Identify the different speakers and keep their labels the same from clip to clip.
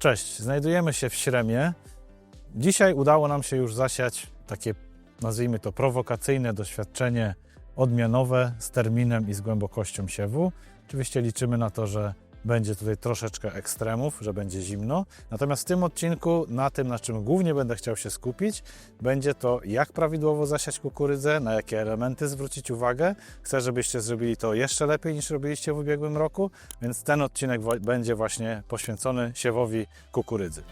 Speaker 1: Cześć, znajdujemy się w Śremie. Dzisiaj udało nam się już zasiać takie, nazwijmy to, prowokacyjne doświadczenie odmianowe z terminem i z głębokością siewu. Oczywiście liczymy na to, że będzie tutaj troszeczkę ekstremów, że będzie zimno. Natomiast w tym odcinku, na tym, na czym głównie będę chciał się skupić, będzie to, jak prawidłowo zasiać kukurydzę, na jakie elementy zwrócić uwagę. Chcę, żebyście zrobili to jeszcze lepiej niż robiliście w ubiegłym roku, więc ten odcinek będzie właśnie poświęcony siewowi kukurydzy.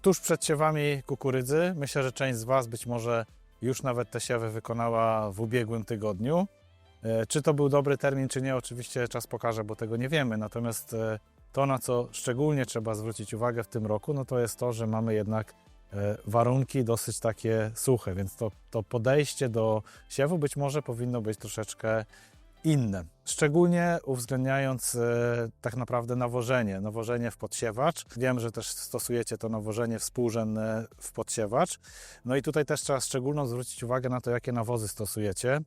Speaker 1: Tuż przed siewami kukurydzy, myślę, że część z Was być może już nawet te siewy wykonała w ubiegłym tygodniu. E, Czy to był dobry termin, czy nie, oczywiście czas pokaże, bo tego nie wiemy. Natomiast e, to, na co szczególnie trzeba zwrócić uwagę w tym roku, no to jest to, że mamy jednak e, warunki dosyć takie suche, więc to, to podejście do siewu być może powinno być troszeczkę inne. Szczególnie uwzględniając e, tak naprawdę nawożenie, nawożenie w podsiewacz. Wiem, że też stosujecie to nawożenie współrzędne w podsiewacz. No i tutaj też trzeba szczególną zwrócić uwagę na to, jakie nawozy stosujecie.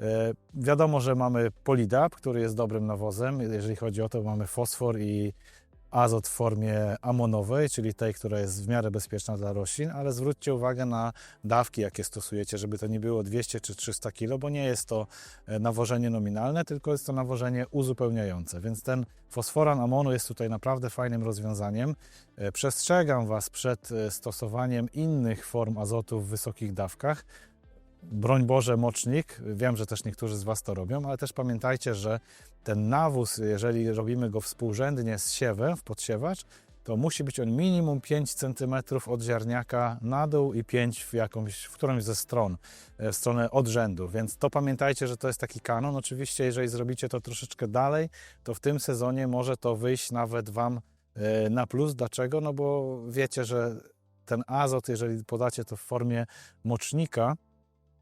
Speaker 1: E, Wiadomo, że mamy Polidap, który jest dobrym nawozem. Jeżeli chodzi o to, mamy fosfor i azot w formie amonowej, czyli tej, która jest w miarę bezpieczna dla roślin, ale zwróćcie uwagę na dawki, jakie stosujecie, żeby to nie było 200 czy 300 kg, bo nie jest to e, nawożenie nominalne, tylko jest to nawożenie uzupełniające. Więc ten fosforan amonu jest tutaj naprawdę fajnym rozwiązaniem. E, Przestrzegam Was przed e, stosowaniem innych form azotu w wysokich dawkach. Broń Boże, mocznik. Wiem, że też niektórzy z Was to robią, ale też pamiętajcie, że ten nawóz, jeżeli robimy go współrzędnie z siewem w podsiewacz, to musi być on minimum 5 cm od ziarniaka na dół i 5 w, jakąś, w którąś ze stron, e, w stronę odrzędu. Więc to pamiętajcie, że to jest taki kanon. Oczywiście, jeżeli zrobicie to troszeczkę dalej, to w tym sezonie może to wyjść nawet Wam e, na plus. Dlaczego? No bo wiecie, że ten azot, jeżeli podacie to w formie mocznika,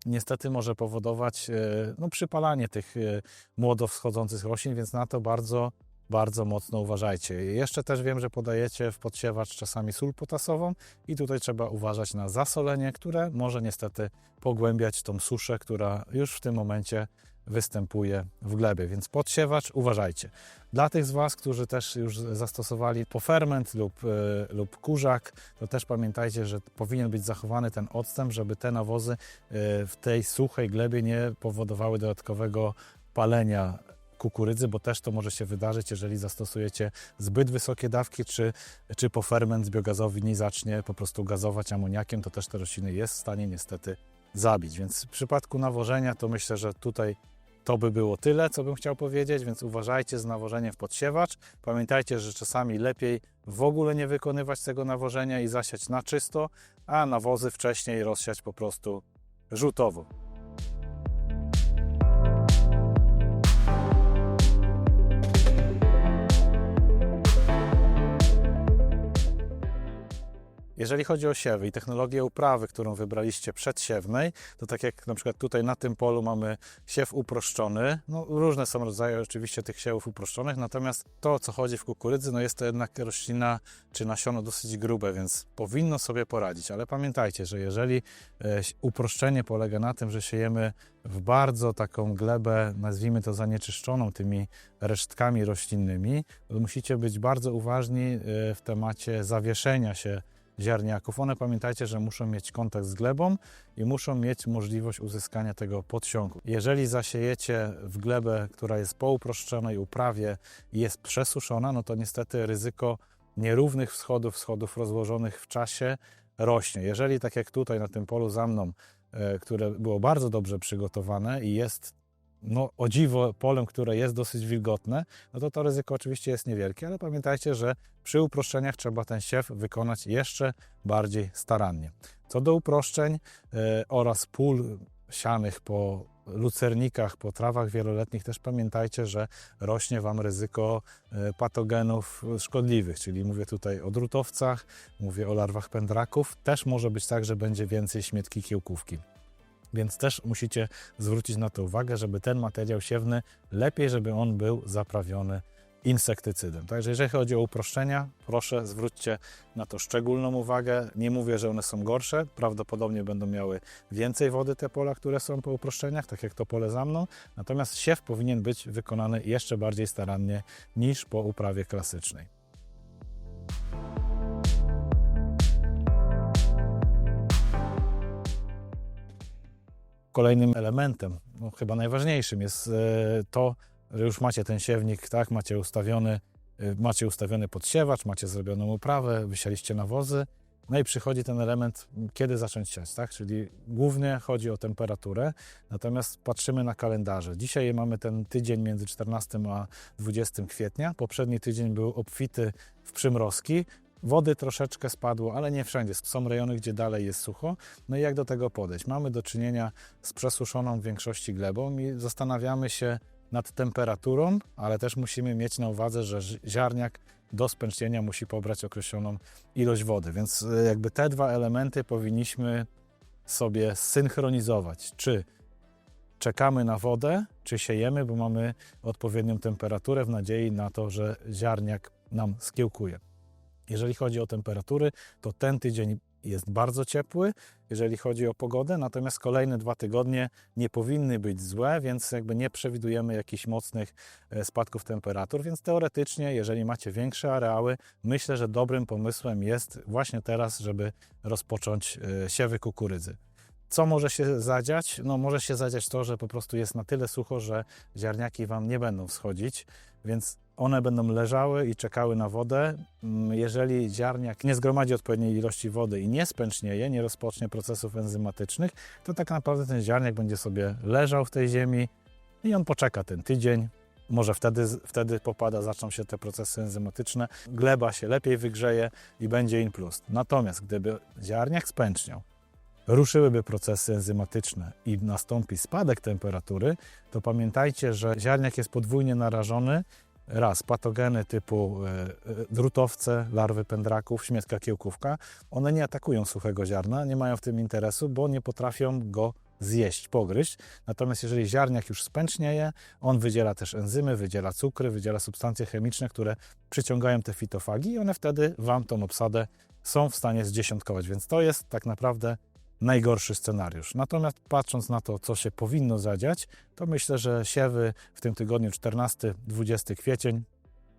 Speaker 1: niestety może powodować e, no, przypalanie tych e, młodo wschodzących roślin, więc na to bardzo, bardzo mocno uważajcie. Jeszcze też wiem, że podajecie w podsiewacz czasami sól potasową i tutaj trzeba uważać na zasolenie, które może niestety pogłębiać tą suszę, która już w tym momencie występuje w glebie, więc podsiewacz uważajcie. Dla tych z Was, którzy też już zastosowali poferment lub, e, lub kurzak, to też pamiętajcie, że powinien być zachowany ten odstęp, żeby te nawozy e, w tej suchej glebie nie powodowały dodatkowego palenia kukurydzy, bo też to może się wydarzyć, jeżeli zastosujecie zbyt wysokie dawki, czy, czy poferment biogazowy nie zacznie po prostu gazować amoniakiem, to też te rośliny jest w stanie niestety zabić. Więc w przypadku nawożenia to myślę, że tutaj to by było tyle, co bym chciał powiedzieć, więc uważajcie z nawożeniem w podsiewacz. Pamiętajcie, że czasami lepiej w ogóle nie wykonywać tego nawożenia i zasiać na czysto, a nawozy wcześniej rozsiać po prostu rzutowo. Jeżeli chodzi o siewy i technologię uprawy, którą wybraliście przedsiewnej, to tak jak na przykład tutaj na tym polu mamy siew uproszczony, no różne są rodzaje oczywiście tych siewów uproszczonych, natomiast to, co chodzi w kukurydzy, no jest to jednak roślina czy nasiono dosyć grube, więc powinno sobie poradzić, ale pamiętajcie, że jeżeli e, uproszczenie polega na tym, że siejemy w bardzo taką glebę, nazwijmy to zanieczyszczoną tymi resztkami roślinnymi, to musicie być bardzo uważni e, w temacie zawieszenia się ziarniaków. One pamiętajcie, że muszą mieć kontakt z glebą i muszą mieć możliwość uzyskania tego podsiągu. Jeżeli zasiejecie w glebę, która jest po uproszczonej uprawie i jest przesuszona, no to niestety ryzyko nierównych wschodów, wschodów rozłożonych w czasie rośnie. Jeżeli tak jak tutaj na tym polu za mną, e, które było bardzo dobrze przygotowane i jest no, o dziwo polem, które jest dosyć wilgotne, no to to ryzyko oczywiście jest niewielkie, ale pamiętajcie, że przy uproszczeniach trzeba ten siew wykonać jeszcze bardziej starannie. Co do uproszczeń e, oraz pól sianych po lucernikach, po trawach wieloletnich, też pamiętajcie, że rośnie Wam ryzyko e, patogenów szkodliwych, czyli mówię tutaj o drutowcach, mówię o larwach pędraków. Też może być tak, że będzie więcej śmietki kiełkówki. Więc też musicie zwrócić na to uwagę, żeby ten materiał siewny lepiej, żeby on był zaprawiony insektycydem. Także jeżeli chodzi o uproszczenia, proszę zwróćcie na to szczególną uwagę. Nie mówię, że one są gorsze, prawdopodobnie będą miały więcej wody te pola, które są po uproszczeniach, tak jak to pole za mną, natomiast siew powinien być wykonany jeszcze bardziej starannie niż po uprawie klasycznej. Kolejnym elementem, no chyba najważniejszym jest e, to, że już macie ten siewnik, tak, macie ustawiony, y, macie ustawiony podsiewacz, macie zrobioną uprawę, wysialiście nawozy, no i przychodzi ten element, kiedy zacząć siać, tak? Czyli głównie chodzi o temperaturę, natomiast patrzymy na kalendarze. Dzisiaj mamy ten tydzień między 14 a 20 kwietnia. Poprzedni tydzień był obfity w przymrozki. Wody troszeczkę spadło, ale nie wszędzie. Są rejony, gdzie dalej jest sucho. No i jak do tego podejść? Mamy do czynienia z przesuszoną w większości glebą i zastanawiamy się, nad temperaturą, ale też musimy mieć na uwadze, że zi- ziarniak do spęcznienia musi pobrać określoną ilość wody, więc e, jakby te dwa elementy powinniśmy sobie synchronizować. Czy czekamy na wodę, czy siejemy, bo mamy odpowiednią temperaturę w nadziei na to, że ziarniak nam skiełkuje. Jeżeli chodzi o temperatury, to ten tydzień jest bardzo ciepły, jeżeli chodzi o pogodę, natomiast kolejne dwa tygodnie nie powinny być złe, więc jakby nie przewidujemy jakichś mocnych e, spadków temperatur, więc teoretycznie, jeżeli macie większe areały, myślę, że dobrym pomysłem jest właśnie teraz, żeby rozpocząć e, siewy kukurydzy. Co może się zadziać? No może się zadziać to, że po prostu jest na tyle sucho, że ziarniaki Wam nie będą wschodzić, więc one będą leżały i czekały na wodę. Mm, Jeżeli ziarniak nie zgromadzi odpowiedniej ilości wody i nie spęcznieje, nie rozpocznie procesów enzymatycznych, to tak naprawdę ten ziarniak będzie sobie leżał w tej ziemi i on poczeka ten tydzień. Może wtedy, wtedy popada, zaczną się te procesy enzymatyczne, gleba się lepiej wygrzeje i będzie in plus. Natomiast gdyby ziarniak spęczniał, ruszyłyby procesy enzymatyczne i nastąpi spadek temperatury, to pamiętajcie, że ziarniak jest podwójnie narażony raz patogeny typu e, e, drutowce, larwy pędraków, śmietka kiełkówka, one nie atakują suchego ziarna, nie mają w tym interesu, bo nie potrafią go zjeść, pogryźć. Natomiast jeżeli ziarniak już spęcznieje, on wydziela też enzymy, wydziela cukry, wydziela substancje chemiczne, które przyciągają te fitofagi i one wtedy Wam tą obsadę są w stanie zdziesiątkować. Więc to jest tak naprawdę najgorszy scenariusz. Natomiast patrząc na to, co się powinno zadziać, to myślę, że siewy w tym tygodniu 14-20 kwiecień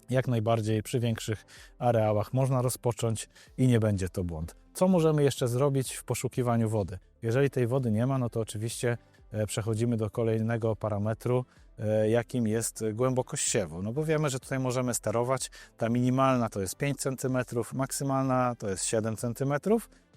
Speaker 1: jak najbardziej przy większych areałach można rozpocząć i nie będzie to błąd. Co możemy jeszcze zrobić w poszukiwaniu wody? Jeżeli tej wody nie ma, no to oczywiście e, przechodzimy do kolejnego parametru, e, jakim jest głębokość siewu. No bo wiemy, że tutaj możemy sterować. Ta minimalna to jest 5 cm, maksymalna to jest 7 cm.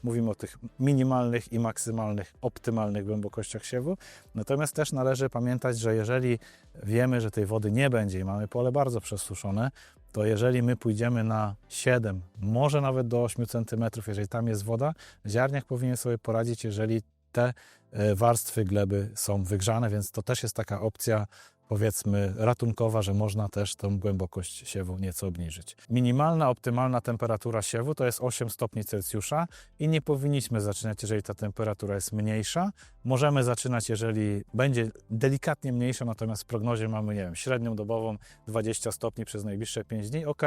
Speaker 1: Mówimy o tych minimalnych i maksymalnych, optymalnych głębokościach siewu. Natomiast też należy pamiętać, że jeżeli wiemy, że tej wody nie będzie i mamy pole bardzo przesuszone, to jeżeli my pójdziemy na 7, może nawet do 8 cm, jeżeli tam jest woda, ziarniak powinien sobie poradzić, jeżeli te e, warstwy gleby są wygrzane, więc to też jest taka opcja powiedzmy ratunkowa, że można też tą głębokość siewu nieco obniżyć. Minimalna, optymalna temperatura siewu to jest 8 stopni Celsjusza i nie powinniśmy zaczynać, jeżeli ta temperatura jest mniejsza. Możemy zaczynać, jeżeli będzie delikatnie mniejsza, natomiast w prognozie mamy, nie wiem, średnią dobową 20 stopni przez najbliższe 5 dni. Ok,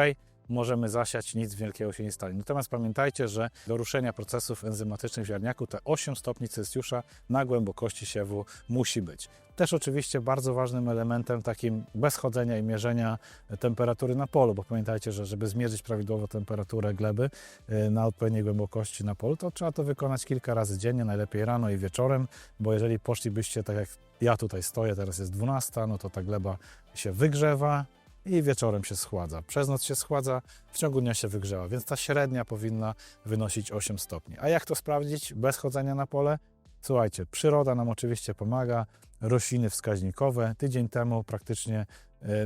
Speaker 1: możemy zasiać, nic wielkiego się nie stanie. Natomiast pamiętajcie, że do ruszenia procesów enzymatycznych w ziarniaku te 8 stopni Celsjusza na głębokości siewu musi być. Też oczywiście bardzo ważnym elementem takim bez chodzenia i mierzenia temperatury na polu, bo pamiętajcie, że żeby zmierzyć prawidłowo temperaturę gleby y, na odpowiedniej głębokości na polu, to trzeba to wykonać kilka razy dziennie, najlepiej rano i wieczorem, bo jeżeli poszlibyście tak jak ja tutaj stoję, teraz jest 12, no to ta gleba się wygrzewa, i wieczorem się schładza. Przez noc się schładza, w ciągu dnia się wygrzewa, więc ta średnia powinna wynosić 8 stopni. A jak to sprawdzić bez chodzenia na pole? Słuchajcie, przyroda nam oczywiście pomaga, rośliny wskaźnikowe. Tydzień temu praktycznie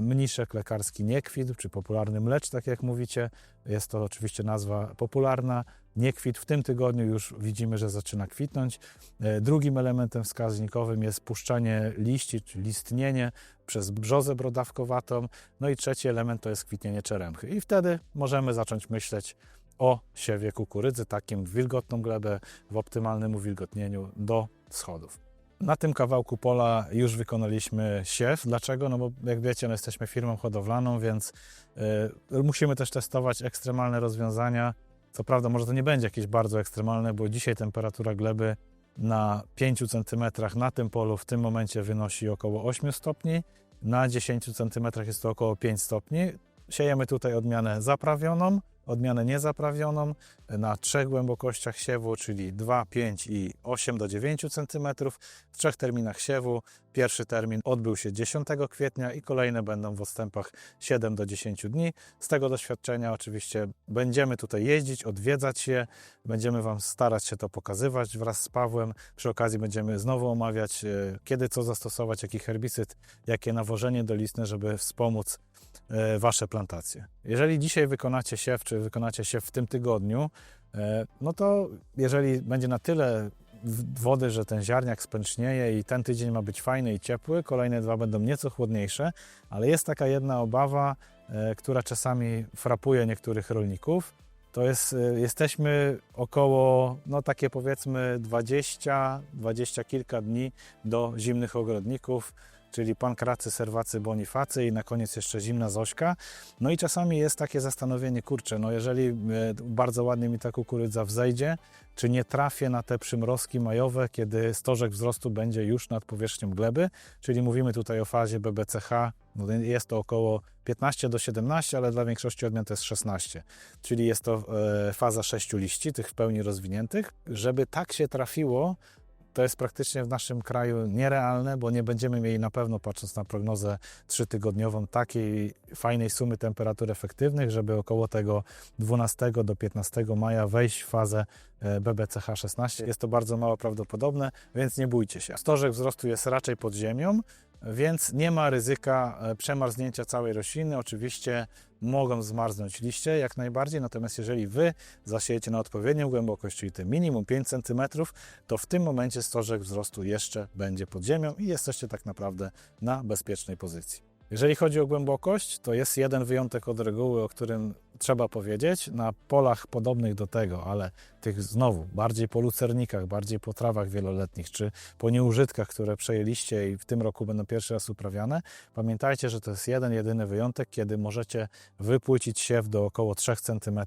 Speaker 1: mniszek lekarski niekwit, czy popularny mlecz, tak jak mówicie. Jest to oczywiście nazwa popularna. Niekwit w tym tygodniu już widzimy, że zaczyna kwitnąć. E, Drugim elementem wskaźnikowym jest puszczanie liści, czy listnienie przez brzozę brodawkowatą. No i trzeci element to jest kwitnienie czeremchy. I wtedy możemy zacząć myśleć o siewie kukurydzy, takim wilgotną glebę, w optymalnym uwilgotnieniu do schodów. Na tym kawałku pola już wykonaliśmy siew. Dlaczego? No bo jak wiecie, no jesteśmy firmą hodowlaną, więc y, musimy też testować ekstremalne rozwiązania. Co prawda może to nie będzie jakieś bardzo ekstremalne, bo dzisiaj temperatura gleby na 5 cm na tym polu w tym momencie wynosi około 8 stopni, na 10 cm jest to około 5 stopni. Siejemy tutaj odmianę zaprawioną, odmianę niezaprawioną na trzech głębokościach siewu, czyli 2, 5 i 8 do 9 cm w trzech terminach siewu. Pierwszy termin odbył się 10 kwietnia i kolejne będą w odstępach 7 do 10 dni. Z tego doświadczenia oczywiście będziemy tutaj jeździć, odwiedzać je, będziemy Wam starać się to pokazywać wraz z Pawłem. Przy okazji będziemy znowu omawiać, e, kiedy co zastosować, jaki herbicyd, jakie nawożenie dolistne, żeby wspomóc Wasze plantacje. Jeżeli dzisiaj wykonacie siew, czy wykonacie siew w tym tygodniu, e, no to jeżeli będzie na tyle wody, że ten ziarniak spęcznieje i ten tydzień ma być fajny i ciepły, kolejne dwa będą nieco chłodniejsze, ale jest taka jedna obawa, e, która czasami frapuje niektórych rolników. To jest, e, jesteśmy około, no takie powiedzmy 20, 20 kilka dni do zimnych ogrodników, czyli pankracy, serwacy, bonifacy i na koniec jeszcze zimna zośka. No i czasami jest takie zastanowienie, kurczę, no jeżeli e, bardzo ładnie mi ta kukurydza wzejdzie, czy nie trafię na te przymrozki majowe, kiedy stożek wzrostu będzie już nad powierzchnią gleby, czyli mówimy tutaj o fazie BBCH, no jest to około 15 do 17, ale dla większości odmian to jest 16, czyli jest to e, faza 6 liści, tych w pełni rozwiniętych. Żeby tak się trafiło, to jest praktycznie w naszym kraju nierealne, bo nie będziemy mieli na pewno, patrząc na prognozę trzytygodniową, takiej fajnej sumy temperatur efektywnych, żeby około tego 12 do 15 maja wejść w fazę e, BBCH 16. Jest to bardzo mało prawdopodobne, więc nie bójcie się. Stożek wzrostu jest raczej pod ziemią, więc nie ma ryzyka e, przemarznięcia całej rośliny. Oczywiście mogą zmarznąć liście jak najbardziej, natomiast jeżeli Wy zasiejecie na odpowiednią głębokość, czyli te minimum 5 cm, to w tym momencie stożek wzrostu jeszcze będzie pod ziemią i jesteście tak naprawdę na bezpiecznej pozycji. Jeżeli chodzi o głębokość, to jest jeden wyjątek od reguły, o którym trzeba powiedzieć. Na polach podobnych do tego, ale tych znowu bardziej po lucernikach, bardziej po trawach wieloletnich, czy po nieużytkach, które przejęliście i w tym roku będą pierwszy raz uprawiane, pamiętajcie, że to jest jeden, jedyny wyjątek, kiedy możecie wypłycić siew do około 3 cm,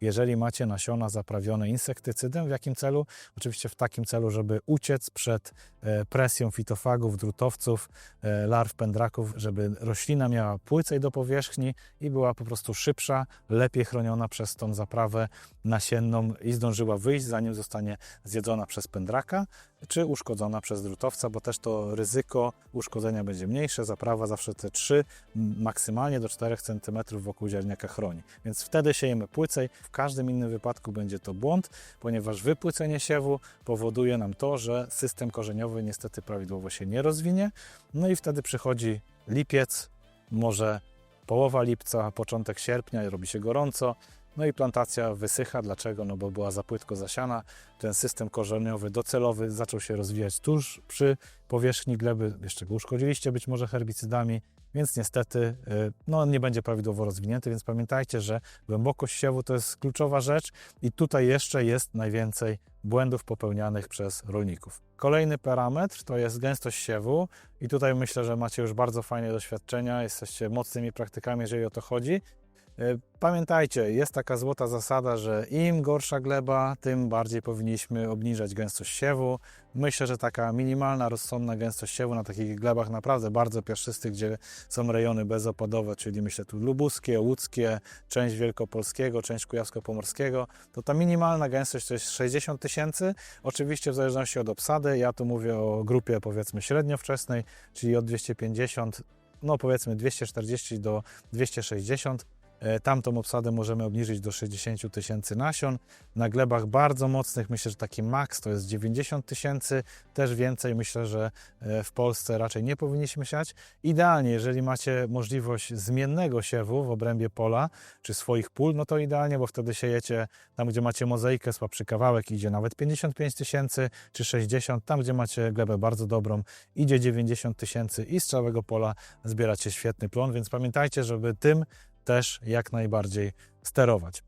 Speaker 1: jeżeli macie nasiona zaprawione insektycydem. W jakim celu? Oczywiście w takim celu, żeby uciec przed e, presją fitofagów, drutowców, e, larw pędraków, żeby roślina miała płycej do powierzchni i była po prostu szybsza, lepiej chroniona przez tą zaprawę nasienną i zdążyła wyjść, zanim zostanie zjedzona przez pędraka, czy uszkodzona przez drutowca, bo też to ryzyko uszkodzenia będzie mniejsze. Zaprawa zawsze te 3, maksymalnie do 4 cm wokół ziarniaka chroni. Więc wtedy siejemy płycej. W każdym innym wypadku będzie to błąd, ponieważ wypłycenie siewu powoduje nam to, że system korzeniowy niestety prawidłowo się nie rozwinie. No i wtedy przychodzi lipiec, może połowa lipca, początek sierpnia, robi się gorąco. No i plantacja wysycha. Dlaczego? No bo była za płytko zasiana. Ten system korzeniowy docelowy zaczął się rozwijać tuż przy powierzchni gleby. Jeszcze go uszkodziliście być może herbicydami, więc niestety y, no, nie będzie prawidłowo rozwinięty. Więc pamiętajcie, że głębokość siewu to jest kluczowa rzecz i tutaj jeszcze jest najwięcej błędów popełnianych przez rolników. Kolejny parametr to jest gęstość siewu i tutaj myślę, że macie już bardzo fajne doświadczenia, jesteście mocnymi praktykami, jeżeli o to chodzi. Y, Pamiętajcie, jest taka złota zasada, że im gorsza gleba, tym bardziej powinniśmy obniżać gęstość siewu. Myślę, że taka minimalna, rozsądna gęstość siewu na takich glebach naprawdę bardzo piaszczystych, gdzie są rejony bezopadowe, czyli myślę tu lubuskie, łódzkie, część wielkopolskiego, część kujawsko-pomorskiego, to ta minimalna gęstość to jest 60 tysięcy. Oczywiście w zależności od obsady, ja tu mówię o grupie powiedzmy średniowczesnej, czyli od 250 no powiedzmy 240 do 260. E, Tamtą obsadę możemy obniżyć do 60 tysięcy nasion. Na glebach bardzo mocnych myślę, że taki maks to jest 90 tysięcy, też więcej myślę, że e, w Polsce raczej nie powinniśmy siać. Idealnie, jeżeli macie możliwość zmiennego siewu w obrębie pola czy swoich pól, no to idealnie, bo wtedy siejecie tam, gdzie macie mozaikę, słabszy kawałek idzie nawet 55 tysięcy czy 60, tam gdzie macie glebę bardzo dobrą idzie 90 tysięcy i z całego pola zbieracie świetny plon, więc pamiętajcie, żeby tym też jak najbardziej sterować.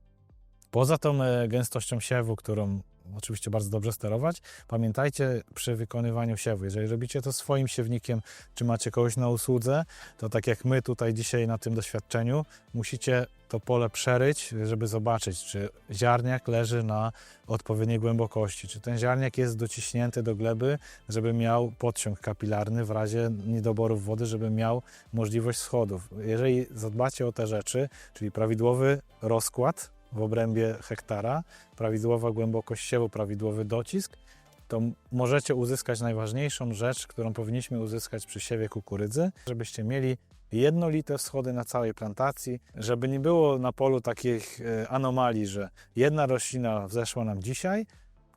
Speaker 1: Poza tą e, gęstością siewu, którą oczywiście bardzo dobrze sterować. Pamiętajcie przy wykonywaniu siewu, jeżeli robicie to swoim siewnikiem, czy macie kogoś na usłudze, to tak jak my tutaj dzisiaj na tym doświadczeniu, musicie to pole przeryć, żeby zobaczyć, czy ziarniak leży na odpowiedniej głębokości, czy ten ziarniak jest dociśnięty do gleby, żeby miał podciąg kapilarny w razie niedoborów wody, żeby miał możliwość schodów. Jeżeli zadbacie o te rzeczy, czyli prawidłowy rozkład w obrębie hektara, prawidłowa głębokość siewu, prawidłowy docisk, to możecie uzyskać najważniejszą rzecz, którą powinniśmy uzyskać przy siewie kukurydzy, żebyście mieli jednolite wschody na całej plantacji, żeby nie było na polu takich e, anomalii, że jedna roślina wzeszła nam dzisiaj,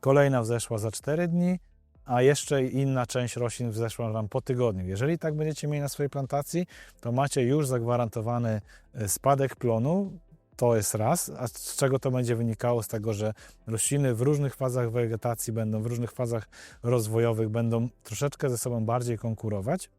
Speaker 1: kolejna wzeszła za 4 dni, a jeszcze inna część roślin wzeszła nam po tygodniu. Jeżeli tak będziecie mieli na swojej plantacji, to macie już zagwarantowany e, spadek plonu. To jest raz. A z czego to będzie wynikało? Z tego, że rośliny w różnych fazach wegetacji będą, w różnych fazach rozwojowych będą troszeczkę ze sobą bardziej konkurować.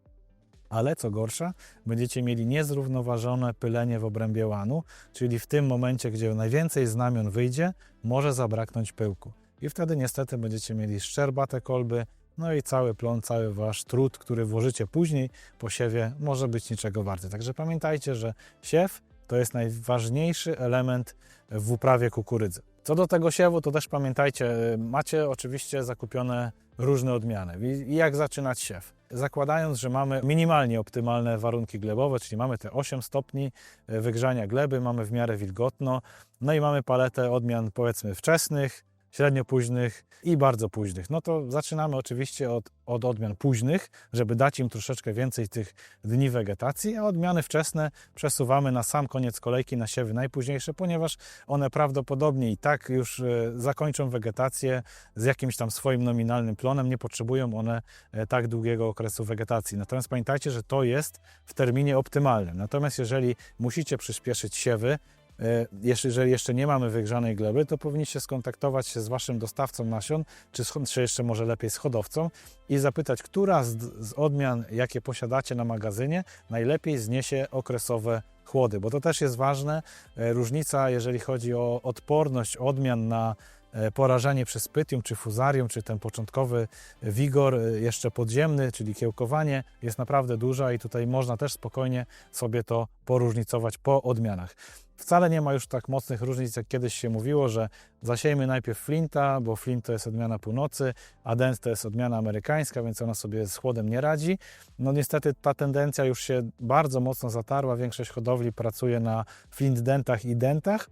Speaker 1: Ale co gorsza, będziecie mieli niezrównoważone pylenie w obrębie łanu, czyli w tym momencie, gdzie najwięcej znamion wyjdzie, może zabraknąć pyłku. I wtedy niestety będziecie mieli szczerbate kolby, no i cały plon, cały wasz trud, który włożycie później po siewie, może być niczego warty. Także pamiętajcie, że siew to jest najważniejszy element w uprawie kukurydzy. Co do tego siewu, to też pamiętajcie, macie oczywiście zakupione różne odmiany. I jak zaczynać siew? Zakładając, że mamy minimalnie optymalne warunki glebowe, czyli mamy te 8 stopni y, wygrzania gleby, mamy w miarę wilgotno, no i mamy paletę odmian powiedzmy wczesnych, średnio późnych i bardzo późnych. No to zaczynamy oczywiście od, od odmian późnych, żeby dać im troszeczkę więcej tych dni wegetacji, a odmiany wczesne przesuwamy na sam koniec kolejki na siewy najpóźniejsze, ponieważ one prawdopodobnie i tak już e, zakończą wegetację z jakimś tam swoim nominalnym plonem, nie potrzebują one e, tak długiego okresu wegetacji. Natomiast pamiętajcie, że to jest w terminie optymalnym. Natomiast jeżeli musicie przyspieszyć siewy, E, jeszcze- Jeżeli jeszcze nie mamy wygrzanej gleby, to powinniście skontaktować się z Waszym dostawcą nasion, czy, jeszcze może lepiej z hodowcą i zapytać, która z, z odmian, jakie posiadacie na magazynie, najlepiej zniesie okresowe chłody, bo to też jest ważne. E, Różnica, jeżeli chodzi o odporność odmian na porażenie przez pytium, czy fuzarium, czy ten początkowy wigor e, jeszcze podziemny, czyli kiełkowanie, jest naprawdę duża i tutaj można też spokojnie sobie to poróżnicować po odmianach. Wcale nie ma już tak mocnych różnic, jak kiedyś się mówiło, że zasiejmy najpierw flinta, bo flint to jest odmiana północy, a dent to jest odmiana amerykańska, więc ona sobie z chłodem nie radzi. No niestety ta tendencja już się bardzo mocno zatarła. Większość hodowli pracuje na flint dentach i dentach.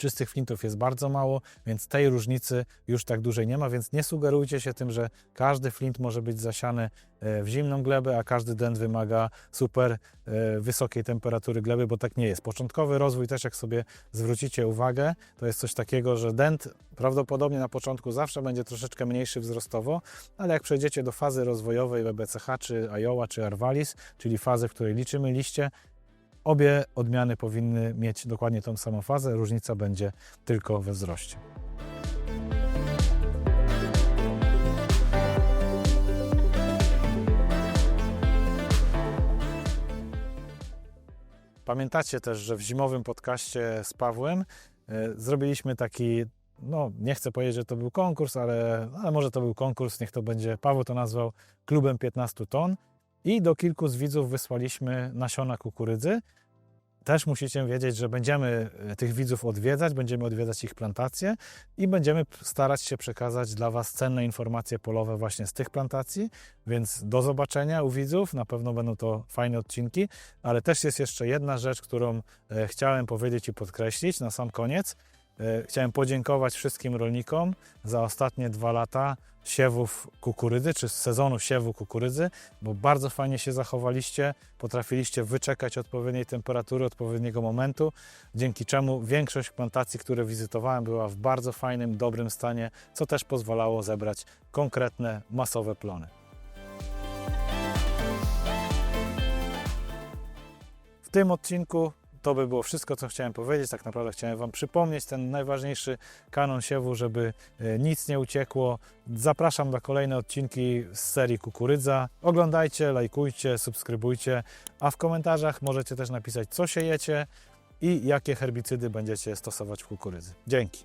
Speaker 1: Czystych flintów jest bardzo mało, więc tej różnicy już tak dużej nie ma, więc nie sugerujcie się tym, że każdy flint może być zasiany e, w zimną glebę, a każdy dent wymaga super e, wysokiej temperatury gleby, bo tak nie jest. Początkowy rozwój też, jak sobie zwrócicie uwagę, to jest coś takiego, że dent prawdopodobnie na początku zawsze będzie troszeczkę mniejszy wzrostowo, ale jak przejdziecie do fazy rozwojowej BBCH, czy Iowa, czy Arvalis, czyli fazy, w której liczymy liście, obie odmiany powinny mieć dokładnie tą samą fazę, różnica będzie tylko we wzroście. Pamiętacie też, że w zimowym podcaście z Pawłem e, zrobiliśmy taki, no nie chcę powiedzieć, że to był konkurs, ale, ale może to był konkurs, niech to będzie, Paweł to nazwał klubem 15 ton i do kilku z widzów wysłaliśmy nasiona kukurydzy. Też musicie wiedzieć, że będziemy e, tych widzów odwiedzać, będziemy odwiedzać ich plantacje i będziemy starać się przekazać dla Was cenne informacje polowe właśnie z tych plantacji, więc do zobaczenia u widzów, na pewno będą to fajne odcinki, ale też jest jeszcze jedna rzecz, którą e, chciałem powiedzieć i podkreślić na sam koniec. E, Chciałem podziękować wszystkim rolnikom za ostatnie dwa lata siewów kukurydzy, czy sezonu siewu kukurydzy, bo bardzo fajnie się zachowaliście, potrafiliście wyczekać odpowiedniej temperatury, odpowiedniego momentu, dzięki czemu większość plantacji, które wizytowałem, była w bardzo fajnym, dobrym stanie, co też pozwalało zebrać konkretne, masowe plony. W tym odcinku to by było wszystko, co chciałem powiedzieć. Tak naprawdę chciałem Wam przypomnieć ten najważniejszy kanon siewu, żeby e, nic nie uciekło. Zapraszam na kolejne odcinki z serii Kukurydza. Oglądajcie, lajkujcie, subskrybujcie, a w komentarzach możecie też napisać, co siejecie i jakie herbicydy będziecie stosować w kukurydzy. Dzięki.